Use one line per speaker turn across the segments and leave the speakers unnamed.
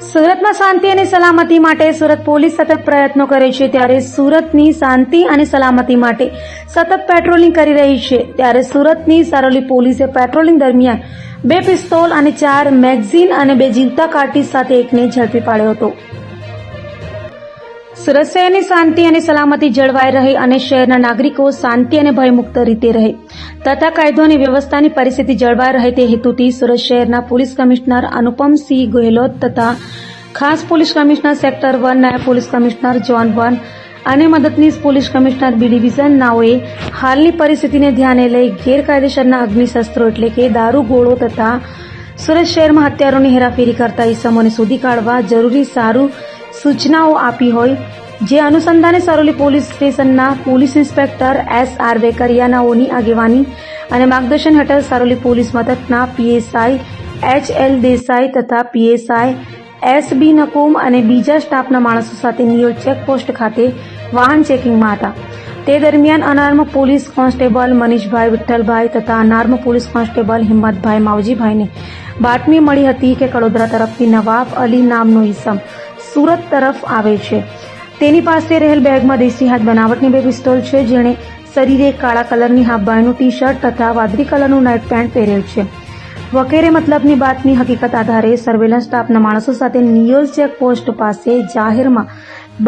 સુરતમાં શાંતિ અને સલામતી માટે સુરત પોલીસ સતત પ્રયત્નો કરે છે. ત્યારે સુરતની શાંતિ અને સલામતી માટે સતત પેટ્રોલિંગ કરી રહી છે. ત્યારે સુરતની સારોલી પોલીસે પેટ્રોલિંગ દરમિયાન બે પિસ્તોલ અને ચાર મેગઝીન અને બે જીવતા કાર્ટીસ સાથે એકને ઝડપી પાડ્યો હતો. સુરત શહેરની શાંતિ અને સલામતી જળવાઈ રહે અને શહેરના નાગરિકો શાંતિ અને ભયમુક્ત રીતે રહે. તથા કાયદો અને વ્યવસ્થાની પરિસ્થિતિ જળવાઈ રહે તે હેતુથી સુરત શહેરના પોલીસ કમિશનર અનુપમસિંહ ગેહલોત તથા ખાસ પોલીસ કમિશનર સેક્ટર વન, નાયબ પોલીસ કમિશનર જોન વન અને મદદનીશ પોલીસ કમિશનર બી ડિવિઝન નાઓએ હાલની પરિસ્થિતિને ધ્યાને લઈ ગેરકાયદેસરના અગ્નિશસ્ત્રો એટલે કે દારૂ ગોળો તથા સુરત શહેરમાં હત્યારોની હેરાફેરી કરતા ઇસમોને શોધી કાઢવા જરૂરી સારું સૂચનાઓ આપી હોય જે અનુસંધાને સરોલી પોલીસ સ્ટેશનના પોલીસ ઇન્સ્પેક્ટર એસ આર વેકરિયાનાઓની આગેવાની અને માર્ગદર્શન હેઠળ સરોલી પોલીસ મથકના પીએસઆઈ એચ એલ દેસાઈ તથા પીએસઆઈ એસ બી નકુમ અને બીજા સ્ટાફના માણસો સાથે નિયોલ ચેકપોસ્ટ ખાતે વાહન ચેકિંગમાં હતા. તે દરમિયાન unarmed police constable Manishbhai Vitthalbhai તથા અનાર્મ પોલીસ કોન્સ્ટેબલ હિંમતભાઈ માવજીભાઈને બાતમી મળી હતી કે કડોદરા તરફથી નવાબ અલી નામનો ઈસમ સુરત તરફ આવે છે. તેની પાસે રહેલ બેગમાં દેશી હાથ બનાવટની બે પિસ્તોલ છે, જેણે શરીરે કાળા કલરની હાફબાયનું ટી શર્ટ તથા વાદળી કલરનું નાઇટ પેન્ટ પહેરેલ છે. વગેરે મતલબની બાતમી હકીકત આધારે સર્વેલન્સ સ્ટાફના માણસો સાથે નિયોલ ચેકપોસ્ટ પાસે જાહેરમાં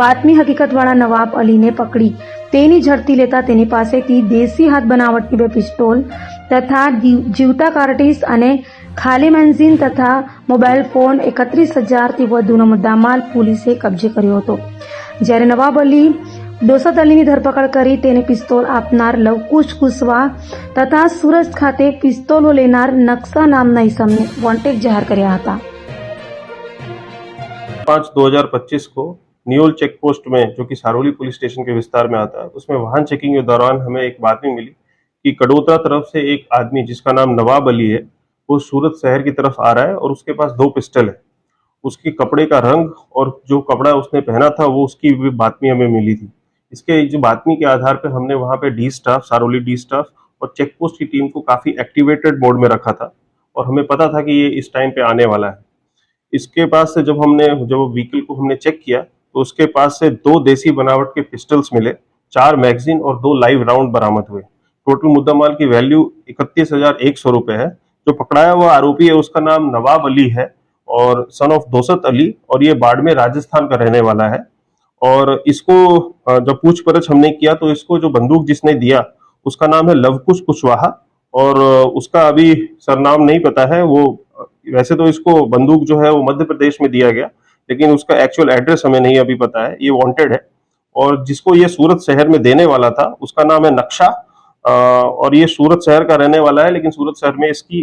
બાતમી હકીકતવાળા નવાબ અલીને પકડી. તેની ઝડપી લેતા તેની પાસેથી દેશી હાથ બનાવટની બે પિસ્તોલ તથા જીવતા કાર્ટીસ અને ખાલી મેન્ઝીન તથા મોબાઈલ ફોન એકત્રીસ હજારથી વધુનો મુદ્દામાલ પોલીસે કબજે કર્યો હતો. જ્યારે નવાબ અલી દોસત અલીની ધરપકડ કરી તેને પિસ્તોલ આપનાર લવકુશ કુશવા તથા સુરત ખાતે પિસ્તોલો લેનાર નકશા નામના ઇસમને વોન્ટેડ જાહેર કર્યા હતા
पाँच दो हजार पच्चीस को नियोल चेक पोस्ट में जो कि सारोली पुलिस स्टेशन के विस्तार में आता है उसमें वाहन चेकिंग के दौरान हमें एक बातमी मिली कि कड़ोदरा तरफ से एक आदमी जिसका नाम नवाब अली है वो सूरत शहर की तरफ आ रहा है और उसके पास दो पिस्टल है उसके कपड़े का रंग और जो कपड़ा उसने पहना था, वो उसकी भी बातमी हमें मिली थी। इसके जो बातमी के आधार पर हमने वहाँ पे D staff Saroli D staff और चेक पोस्ट की टीम को काफ़ी एक्टिवेटेड मोड में रखा था और हमें पता था कि ये इस टाइम पे आने वाला है। इसके पास से जब हमने, जब व्हीकल को हमने चेक किया तो उसके पास से दो देसी बनावट के पिस्टल्स मिले, चार मैगजीन और दो लाइव राउंड बरामद हुए। टोटल मुद्दा माल की वैल्यू इकतीस हज़ार एक सौ रुपए है। जो पकड़ाया हुआ आरोपी है, उसका नाम नवाब अली है। और सन ऑफ़ दोसत अली, और ये बाड़मेर राजस्थान का रहने वाला है। और इसको जब पूछपरछ हमने किया तो इसको जो बंदूक जिसने दिया, उसका नाम है लवकुश कुशवाहा। और उसका अभी सरनाम नहीं पता है, वो वैसे तो इसको बंदूक जो है, वो मध्य प्रदेश में दिया गया, लेकिन उसका एक्चुअल एड्रेस हमें नहीं अभी पता है, ये वांटेड है। और जिसको ये सूरत शहर में देने वाला था, उसका नाम है नक्शा और ये सूरत शहर का रहने वाला है, लेकिन सूरत शहर में इसकी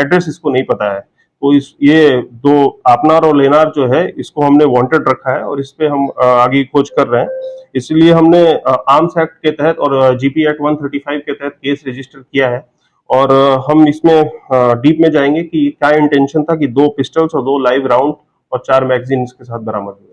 एड्रेस इसको नहीं पता है। तो इस, ये दो आपनार और लेनार जो है, इसको हमने वांटेड रखा है और इस पे हम आगे खोज कर रहे हैं। इसलिए हमने आर्म्स एक्ट के तहत और जीपी एक्ट 135 के तहत केस रजिस्टर किया है। और हम इसमें डीप में जाएँगे कि क्या इंटेंशन था कि दो पिस्टल्स और दो लाइव राउंड और चार मैगजीन इसके साथ बरामद हुए।